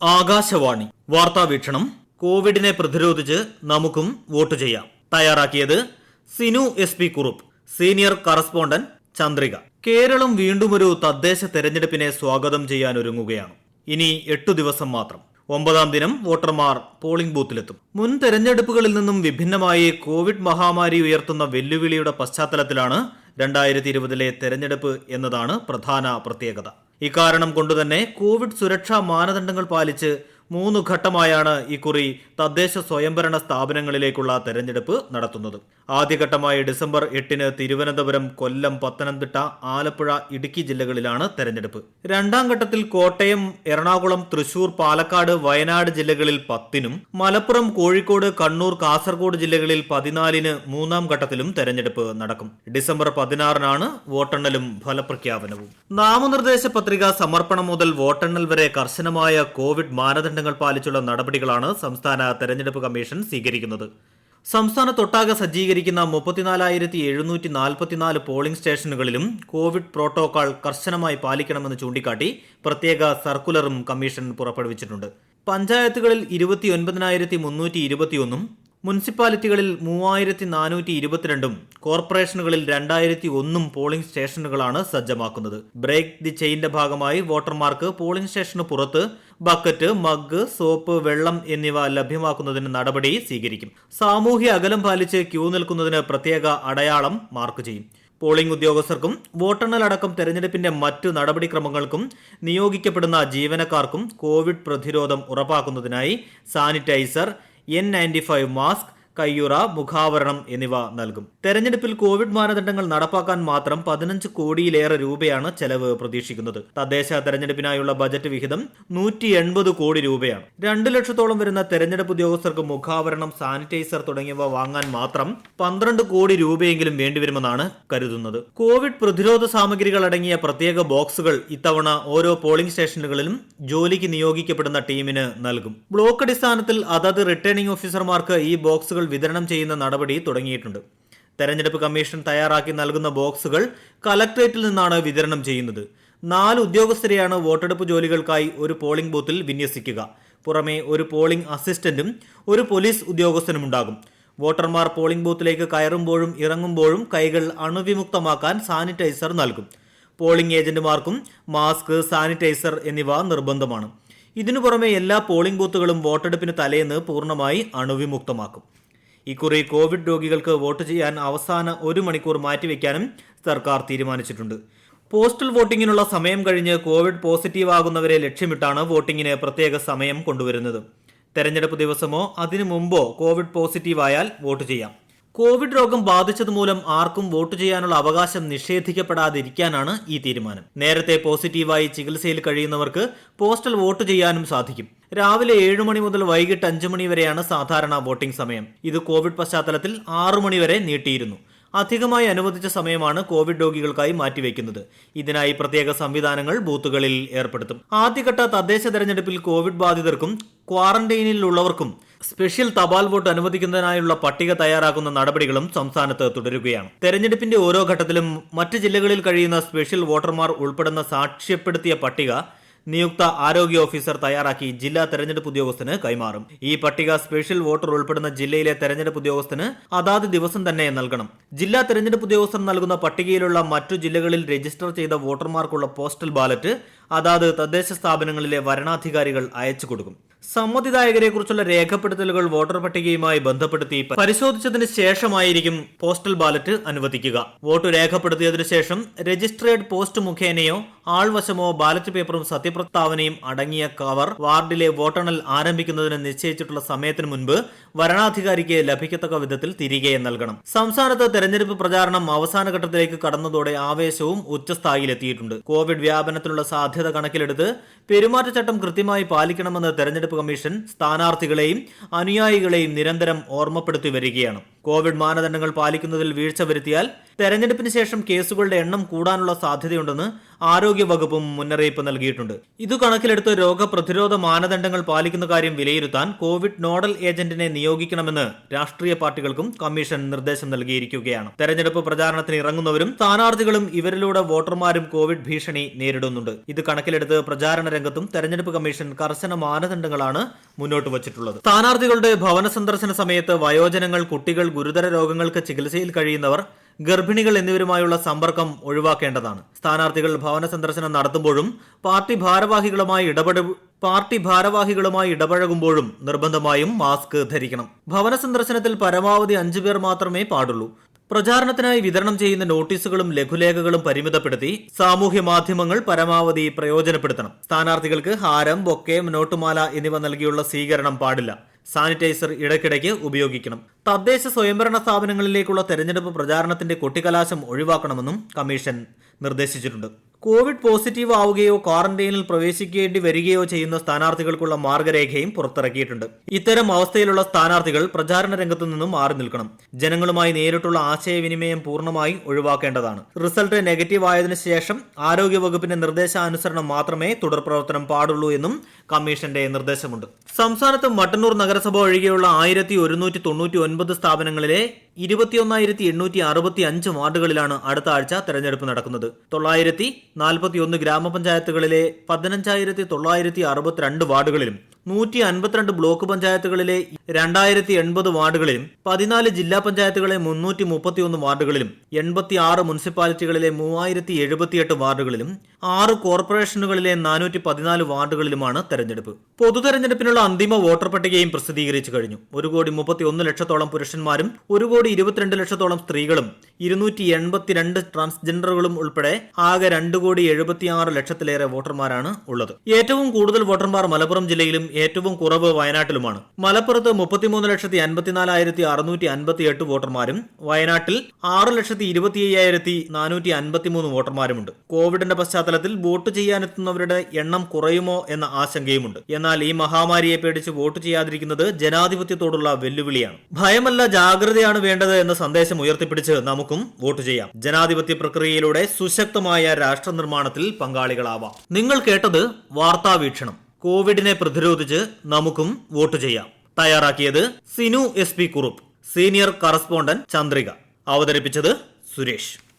ആകാശവാണി. വാർത്താ വീക്ഷണം. കോവിഡിനെ പ്രതിരോധിച്ച് നമുക്കും വോട്ട് ചെയ്യാം. തയ്യാറാക്കിയത് Sinu S P Kurup. Senior correspondent Chandrika. Keralam വീണ്ടും ഒരു തദ്ദേശ തെരഞ്ഞെടുപ്പിനെ സ്വാഗതം ചെയ്യാൻ ഒരുങ്ങുകയാണ്. ഇനി എട്ടു ദിവസം മാത്രം. ഒമ്പതാം ദിനം വോട്ടർമാർ പോളിംഗ് ബൂത്തിലെത്തും. മുൻ തെരഞ്ഞെടുപ്പുകളിൽ നിന്നും വിഭിന്നമായി കോവിഡ് മഹാമാരി ഉയർത്തുന്ന വെല്ലുവിളിയുടെ പശ്ചാത്തലത്തിലാണ് രണ്ടായിരത്തി ഇരുപതിലെ തെരഞ്ഞെടുപ്പ് എന്നതാണ് പ്രധാന പ്രത്യേകത. ഇക്കാരണം കൊണ്ടുതന്നെ കോവിഡ് സുരക്ഷാ മാനദണ്ഡങ്ങൾ പാലിച്ച് മൂന്ന് ഘട്ടമായാണ് ഇക്കുറി തദ്ദേശ സ്വയംഭരണ സ്ഥാപനങ്ങളിലേക്കുള്ള തെരഞ്ഞെടുപ്പ് നടത്തുന്നത്. ആദ്യഘട്ടമായി ഡിസംബർ എട്ടിന് തിരുവനന്തപുരം കൊല്ലം പത്തനംതിട്ട ആലപ്പുഴ ഇടുക്കി ജില്ലകളിലാണ് തെരഞ്ഞെടുപ്പ്. രണ്ടാം ഘട്ടത്തിൽ കോട്ടയം എറണാകുളം തൃശൂർ പാലക്കാട് വയനാട് ജില്ലകളിൽ പത്തിനും മലപ്പുറം കോഴിക്കോട് കണ്ണൂർ കാസർഗോഡ് ജില്ലകളിൽ പതിനാലിന് മൂന്നാം ഘട്ടത്തിലും തെരഞ്ഞെടുപ്പ് നടക്കും. ഡിസംബർ പതിനാറിനാണ് വോട്ടെണ്ണലും ഫലപ്രഖ്യാപനവും. നാമനിർദ്ദേശ പത്രിക സമർപ്പണം മുതൽ വോട്ടെണ്ണൽ വരെ കർശനമായ കോവിഡ് മാനദണ്ഡങ്ങൾ പാലിച്ചുള്ള നടപടികളാണ് സംസ്ഥാന തെരഞ്ഞെടുപ്പ് കമ്മീഷൻ സ്വീകരിക്കുന്നത്. സംസ്ഥാനത്തൊട്ടാകെ സജ്ജീകരിക്കുന്ന മുപ്പത്തിനാലായിരത്തി എഴുന്നൂറ്റി നാൽപ്പത്തിനാല് പോളിംഗ് സ്റ്റേഷനുകളിലും കോവിഡ് പ്രോട്ടോകോൾ കർശനമായി പാലിക്കണമെന്ന് ചൂണ്ടിക്കാട്ടി പ്രത്യേക സർക്കുലറും കമ്മീഷൻ പുറപ്പെടുവിച്ചിട്ടുണ്ട്. പഞ്ചായത്തുകളിൽ ഇരുപത്തിയൊൻപതിനായിരത്തി മുന്നൂറ്റി ഇരുപത്തിയൊന്നും മുനിസിപ്പാലിറ്റികളിൽ മൂവായിരത്തി നാനൂറ്റി ഇരുപത്തിരണ്ടും കോർപ്പറേഷനുകളിൽ രണ്ടായിരത്തി ഒന്നും പോളിംഗ് സ്റ്റേഷനുകളാണ് സജ്ജമാക്കുന്നത്. ബ്രേക്ക് ദി ചെയിന്റെ ഭാഗമായി വോട്ടർമാർക്ക് പോളിംഗ് സ്റ്റേഷന് പുറത്ത് ബക്കറ്റ് മഗ് സോപ്പ് വെള്ളം എന്നിവ ലഭ്യമാക്കുന്നതിന് നടപടി സ്വീകരിക്കും. സാമൂഹ്യ അകലം പാലിച്ച് ക്യൂ നിൽക്കുന്നതിന് പ്രത്യേക അടയാളം മാർക്ക് ചെയ്യും. പോളിംഗ് ഉദ്യോഗസ്ഥർക്കും വോട്ടെണ്ണൽ അടക്കം തെരഞ്ഞെടുപ്പിന്റെ മറ്റു നടപടിക്രമങ്ങൾക്കും നിയോഗിക്കപ്പെടുന്ന ജീവനക്കാർക്കും കോവിഡ് പ്രതിരോധം ഉറപ്പാക്കുന്നതിനായി സാനിറ്റൈസർ N95 mask കയ്യുറ മുഖാവരണം എന്നിവ നൽകും. തെരഞ്ഞെടുപ്പിൽ കോവിഡ് മാനദണ്ഡങ്ങൾ നടപ്പാക്കാൻ മാത്രം പതിനഞ്ച് കോടിയിലേറെ രൂപയാണ് ചെലവ് പ്രതീക്ഷിക്കുന്നത്. തദ്ദേശ തെരഞ്ഞെടുപ്പിനായുള്ള ബജറ്റ് വിഹിതം നൂറ്റി എൺപത് കോടി രൂപയാണ്. രണ്ടു ലക്ഷത്തോളം വരുന്ന തെരഞ്ഞെടുപ്പ് ഉദ്യോഗസ്ഥർക്ക് മുഖാവരണം സാനിറ്റൈസർ തുടങ്ങിയവ വാങ്ങാൻ മാത്രം പന്ത്രണ്ട് കോടി രൂപയെങ്കിലും വേണ്ടിവരുമെന്നാണ് കരുതുന്നത്. കോവിഡ് പ്രതിരോധ സാമഗ്രികൾ അടങ്ങിയ പ്രത്യേക ബോക്സുകൾ ഇത്തവണ ഓരോ പോളിംഗ് സ്റ്റേഷനുകളിലും ജോലിക്ക് നിയോഗിക്കപ്പെടുന്ന ടീമിന് നൽകും. ബ്ലോക്ക് അടിസ്ഥാനത്തിൽ അതത് റിട്ടേണിംഗ് ഓഫീസർമാർക്ക് ഈ ബോക്സുകൾ വിതരണം ചെയ്യുന്ന നടപടി തുടങ്ങിയിട്ടുണ്ട്. തെരഞ്ഞെടുപ്പ് കമ്മീഷൻ തയ്യാറാക്കി നൽകുന്ന ബോക്സുകൾ കലക്ട്രേറ്റിൽ നിന്നാണ് വിതരണം ചെയ്യുന്നത്. നാല് ഉദ്യോഗസ്ഥരെയാണ് വോട്ടെടുപ്പ് ജോലികൾക്കായി ഒരു പോളിംഗ് ബൂത്തിൽ വിന്യസിക്കുക. പുറമെ ഒരു പോളിംഗ് അസിസ്റ്റന്റും ഒരു പോലീസ് ഉദ്യോഗസ്ഥനും ഉണ്ടാകും. വോട്ടർമാർ പോളിംഗ് ബൂത്തിലേക്ക് കയറുമ്പോഴും ഇറങ്ങുമ്പോഴും കൈകൾ അണുവിമുക്തമാക്കാൻ സാനിറ്റൈസർ നൽകും. പോളിംഗ് ഏജന്റുമാർക്കും മാസ്ക് സാനിറ്റൈസർ എന്നിവ നിർബന്ധമാണ്. ഇതിനു പുറമെ എല്ലാ പോളിംഗ് ബൂത്തുകളും വോട്ടെടുപ്പിന് തലേന്ന് പൂർണമായി അണുവിമുക്തമാക്കും. ഇക്കുറി കോവിഡ് രോഗികൾക്ക് വോട്ട് ചെയ്യാൻ അവസാന ഒരു മണിക്കൂർ മാറ്റിവെക്കാനും സർക്കാർ തീരുമാനിച്ചിട്ടുണ്ട്. പോസ്റ്റൽ വോട്ടിങ്ങിനുള്ള സമയം കഴിഞ്ഞ് കോവിഡ് പോസിറ്റീവ് ആകുന്നവരെ ലക്ഷ്യമിട്ടാണ് വോട്ടിങ്ങിന് പ്രത്യേക സമയം കൊണ്ടുവരുന്നത്. തെരഞ്ഞെടുപ്പ് ദിവസമോ അതിനു മുമ്പോ കോവിഡ് പോസിറ്റീവ് ആയാൽ വോട്ട് ചെയ്യാം. കോവിഡ് രോഗം ബാധിച്ചത് മൂലം ആർക്കും വോട്ട് ചെയ്യാനുള്ള അവകാശം നിഷേധിക്കപ്പെടാതിരിക്കാനാണ് ഈ തീരുമാനം. നേരത്തെ പോസിറ്റീവായി ചികിത്സയിൽ കഴിയുന്നവർക്ക് പോസ്റ്റൽ വോട്ട് ചെയ്യാനും സാധിക്കും. രാവിലെ ഏഴ് മണി മുതൽ വൈകിട്ട് അഞ്ചു മണി വരെയാണ് സാധാരണ വോട്ടിംഗ് സമയം. ഇത് കോവിഡ് പശ്ചാത്തലത്തിൽ ആറു മണി വരെ നീട്ടിയിരുന്നു. അധികമായി അനുവദിച്ച സമയമാണ് കോവിഡ് രോഗികൾക്കായി മാറ്റിവെക്കുന്നത്. ഇതിനായി പ്രത്യേക സംവിധാനങ്ങൾ ബൂത്തുകളിൽ ഏർപ്പെടുത്തും. ആദ്യഘട്ട തദ്ദേശ തെരഞ്ഞെടുപ്പിൽ കോവിഡ് ബാധിതർക്കും ക്വാറന്റൈനിലുള്ളവർക്കും സ്പെഷ്യൽ തപാൽ വോട്ട് അനുവദിക്കുന്നതിനായുള്ള പട്ടിക തയ്യാറാക്കുന്ന നടപടികളും സംസ്ഥാനത്ത് തുടരുകയാണ്. തെരഞ്ഞെടുപ്പിന്റെ ഓരോ ഘട്ടത്തിലും മറ്റ് ജില്ലകളിൽ കഴിയുന്ന സ്പെഷ്യൽ വോട്ടർമാർ ഉൾപ്പെടുന്ന സാക്ഷ്യപ്പെടുത്തിയ പട്ടിക നിയുക്ത ആരോഗ്യ ഓഫീസർ തയ്യാറാക്കി ജില്ലാ തെരഞ്ഞെടുപ്പ് ഉദ്യോഗസ്ഥന് കൈമാറും. ഈ പട്ടിക സ്പെഷ്യൽ വോട്ടർ ഉൾപ്പെടുന്ന ജില്ലയിലെ തെരഞ്ഞെടുപ്പ് ഉദ്യോഗസ്ഥന് അതാത് ദിവസം തന്നെ നൽകണം. ജില്ലാ തെരഞ്ഞെടുപ്പ് ഉദ്യോഗസ്ഥർ നൽകുന്ന പട്ടികയിലുള്ള മറ്റു ജില്ലകളിൽ രജിസ്റ്റർ ചെയ്ത വോട്ടർമാർക്കുള്ള പോസ്റ്റൽ ബാലറ്റ് അതാത് തദ്ദേശ സ്ഥാപനങ്ങളിലെ വരണാധികാരികൾ അയച്ചു കൊടുക്കും. സമ്മതിദായകരെ കുറിച്ചുള്ള രേഖപ്പെടുത്തലുകൾ വോട്ടർ പട്ടികയുമായി ബന്ധപ്പെടുത്തി പരിശോധിച്ചതിന് ശേഷമായിരിക്കും പോസ്റ്റൽ ബാലറ്റ് അനുവദിക്കുക. വോട്ട് രേഖപ്പെടുത്തിയതിനു ശേഷം രജിസ്ട്രേഡ് പോസ്റ്റ് മുഖേനയോ ആൾവശമോ ബാലറ്റ് പേപ്പറും സത്യപ്രസ്താവനയും അടങ്ങിയ കവർ വാർഡിലെ വോട്ടെണ്ണൽ ആരംഭിക്കുന്നതിന് നിശ്ചയിച്ചിട്ടുള്ള സമയത്തിന് മുൻപ് വരണാധികാരിക്ക് ലഭിക്കത്തക്ക വിധത്തിൽ തിരികെ നൽകണം. സംസ്ഥാനത്ത് തെരഞ്ഞെടുപ്പ് പ്രചാരണം അവസാന ഘട്ടത്തിലേക്ക് കടന്നതോടെ ആവേശവും ഉച്ചസ്ഥായിലെത്തിയിട്ടുണ്ട് കോവിഡ് വ്യാപനത്തിനുള്ള സാധ്യത കണക്കിലെടുത്ത് പെരുമാറ്റച്ചട്ടം കൃത്യമായി പാലിക്കണമെന്ന് തെരഞ്ഞെടുപ്പ് കമ്മീഷൻ സ്ഥാനാർത്ഥികളെയും അനുയായികളെയും നിരന്തരം ഓർമ്മപ്പെടുത്തി വരികയാണ് കോവിഡ് മാനദണ്ഡങ്ങൾ പാലിക്കുന്നതിൽ വീഴ്ച വരുത്തിയാൽ തെരഞ്ഞെടുപ്പിന് ശേഷം കേസുകളുടെ എണ്ണം കൂടാനുള്ള സാധ്യതയുണ്ടെന്ന് ആരോഗ്യ വകുപ്പും മുന്നറിയിപ്പ് നൽകിയിട്ടുണ്ട്. ഇതു കണക്കിലെടുത്ത് രോഗപ്രതിരോധ മാനദണ്ഡങ്ങൾ പാലിക്കുന്ന കാര്യം വിലയിരുത്താൻ കോവിഡ് നോഡൽ ഏജന്റിനെ നിയോഗിക്കണമെന്ന് രാഷ്ട്രീയ പാർട്ടികൾക്കും കമ്മീഷൻ നിർദ്ദേശം നൽകിയിരിക്കുകയാണ്. തെരഞ്ഞെടുപ്പ് പ്രചാരണത്തിന് ഇറങ്ങുന്നവരും സ്ഥാനാർത്ഥികളും ഇവരിലൂടെ വോട്ടർമാരും കോവിഡ് ഭീഷണി നേരിടുന്നുണ്ട്. ഇത് കണക്കിലെടുത്ത് പ്രചാരണ രംഗത്തും തെരഞ്ഞെടുപ്പ് കമ്മീഷൻ കർശന മാനദണ്ഡങ്ങളാണ് മുന്നോട്ട് വച്ചിട്ടുള്ളത് സ്ഥാനാർത്ഥികളുടെ ഭവന സന്ദർശന സമയത്ത് വയോജനങ്ങൾ കുട്ടികൾ ഗുരുതര രോഗങ്ങൾക്ക് ചികിത്സയിൽ കഴിയുന്നവർ ഗർഭിണികൾ എന്നിവരുമായുള്ള സമ്പർക്കം ഒഴിവാക്കേണ്ടതാണ്. സ്ഥാനാർത്ഥികൾ ഭവന സന്ദർശനം നടത്തുമ്പോഴും പാർട്ടി ഭാരവാഹികളുമായി ഇടപെട പാർട്ടി ഭാരവാഹികളുമായി ഇടപഴകുമ്പോഴും നിർബന്ധമായും മാസ്ക് ധരിക്കണം. ഭവന സന്ദർശനത്തിൽ പരമാവധി അഞ്ചു പേർ മാത്രമേ പാടുള്ളൂ. പ്രചാരണത്തിനായി വിതരണം ചെയ്യുന്ന നോട്ടീസുകളും ലഘുലേഖകളും പരിമിതപ്പെടുത്തി സാമൂഹ്യ മാധ്യമങ്ങൾ പരമാവധി പ്രയോജനപ്പെടുത്തണം. സ്ഥാനാർത്ഥികൾക്ക് ഹാരം ബൊക്കെ നോട്ടുമാല എന്നിവ നൽകിയുള്ള സ്വീകരണം പാടില്ല. സാനിറ്റൈസർ ഇടയ്ക്കിടയ്ക്ക് ഉപയോഗിക്കണം. തദ്ദേശ സ്വയംഭരണ സ്ഥാപനങ്ങളിലേക്കുള്ള തെരഞ്ഞെടുപ്പ് പ്രചാരണത്തിന്റെ കൊട്ടിക്കലാശം ഒഴിവാക്കണമെന്നും കമ്മീഷൻ നിർദ്ദേശിച്ചിട്ടുണ്ട്. കോവിഡ് പോസിറ്റീവ് ആവുകയോ ക്വാറന്റൈനിൽ പ്രവേശിക്കേണ്ടി വരികയോ ചെയ്യുന്ന സ്ഥാനാർത്ഥികൾക്കുള്ള മാർഗരേഖയും പുറത്തിറക്കിയിട്ടുണ്ട്. ഇത്തരം അവസ്ഥയിലുള്ള സ്ഥാനാർത്ഥികൾ പ്രചാരണ രംഗത്തു നിന്നും മാറി നിൽക്കണം. ജനങ്ങളുമായി നേരിട്ടുള്ള ആശയവിനിമയം പൂർണമായി ഒഴിവാക്കേണ്ടതാണ്. റിസൾട്ട് നെഗറ്റീവ് ആയതിനു ശേഷം ആരോഗ്യവകുപ്പിന്റെ നിർദ്ദേശാനുസരണം മാത്രമേ തുടർ പ്രവർത്തനം പാടുള്ളൂ എന്നും കമ്മീഷന്റെ നിർദ്ദേശമുണ്ട്. സംസ്ഥാനത്ത് മട്ടന്നൂർ നഗരസഭ ഒഴികെയുള്ള ആയിരത്തി സ്ഥാപനങ്ങളിലെ ഇരുപത്തിയൊന്നായിരത്തി എണ്ണൂറ്റി അറുപത്തി അഞ്ച് വാർഡുകളിലാണ് അടുത്ത ആഴ്ച തെരഞ്ഞെടുപ്പ് നടക്കുന്നത്. തൊള്ളായിരത്തി നാൽപ്പത്തിയൊന്ന് ഗ്രാമപഞ്ചായത്തുകളിലെ പതിനഞ്ചായിരത്തി തൊള്ളായിരത്തി അറുപത്തിരണ്ട് വാർഡുകളിലും നൂറ്റി അൻപത്തിരണ്ട് ബ്ലോക്ക് പഞ്ചായത്തുകളിലെ രണ്ടായിരത്തി എൺപത് വാർഡുകളിലും പതിനാല് ജില്ലാ പഞ്ചായത്തുകളെ മുന്നൂറ്റി മുപ്പത്തിയൊന്ന് വാർഡുകളിലും എൺപത്തി ആറ് മുനിസിപ്പാലിറ്റികളിലെ മൂവായിരത്തി എഴുപത്തിയെട്ട് വാർഡുകളിലും ആറ് കോർപ്പറേഷനുകളിലെ നാനൂറ്റി പതിനാല് വാർഡുകളിലുമാണ് തെരഞ്ഞെടുപ്പ്. പൊതു തെരഞ്ഞെടുപ്പിനുള്ള അന്തിമ വോട്ടർ പട്ടികയും പ്രസിദ്ധീകരിച്ചു കഴിഞ്ഞു. ഒരു കോടി മുപ്പത്തി ഒന്ന് ലക്ഷത്തോളം പുരുഷന്മാരും ഒരു കോടി ഇരുപത്തിരണ്ട് ലക്ഷത്തോളം സ്ത്രീകളും ഇരുന്നൂറ്റി എൺപത്തിരണ്ട് ട്രാൻസ്ജെൻഡറുകളും ഉൾപ്പെടെ ആകെ രണ്ട് കോടി എഴുപത്തിയാറ് ലക്ഷത്തിലേറെ വോട്ടർമാരാണ് ഉള്ളത്. ഏറ്റവും കൂടുതൽ വോട്ടർമാർ മലപ്പുറം ജില്ലയിലും ഏറ്റവും കുറവ് വയനാട്ടിലുമാണ്. മലപ്പുറത്ത് മുപ്പത്തിമൂന്ന് ലക്ഷത്തി അൻപത്തിനാലായിരത്തി അറുന്നൂറ്റി അൻപത്തി എട്ട് വോട്ടർമാരും വയനാട്ടിൽ ആറ് ലക്ഷത്തി ഇരുപത്തി അയ്യായിരത്തി നാനൂറ്റി അൻപത്തിമൂന്ന് വോട്ടർമാരുമുണ്ട് കോവിഡിന്റെ പശ്ചാത്തലത്തിൽ വോട്ട് ചെയ്യാനെത്തുന്നവരുടെ എണ്ണം കുറയുമോ എന്ന ആശങ്കയുമുണ്ട്. എന്നാൽ ഈ മഹാമാരിയെ പേടിച്ച് വോട്ട് ചെയ്യാതിരിക്കുന്നത് ജനാധിപത്യത്തോടുള്ള വെല്ലുവിളിയാണ്. ഭയമല്ല ജാഗ്രതയാണ് വേണ്ടത് എന്ന സന്ദേശം ഉയർത്തിപ്പിടിച്ച് നമുക്കും വോട്ട് ചെയ്യാം. ജനാധിപത്യ പ്രക്രിയയിലൂടെ സുശക്തമായ രാഷ്ട്ര നിർമ്മാണത്തിൽ പങ്കാളികളാവാം. നിങ്ങൾ കേട്ടത് വാർത്താവീക്ഷണം. കോവിഡിനെ പ്രതിരോധിച്ച് നമുക്കും വോട്ട് ചെയ്യാം. തയ്യാറാക്കിയത് Sinu S P Kurup. Senior correspondent Chandrika. അവതരിപ്പിച്ചത് സുരേഷ്.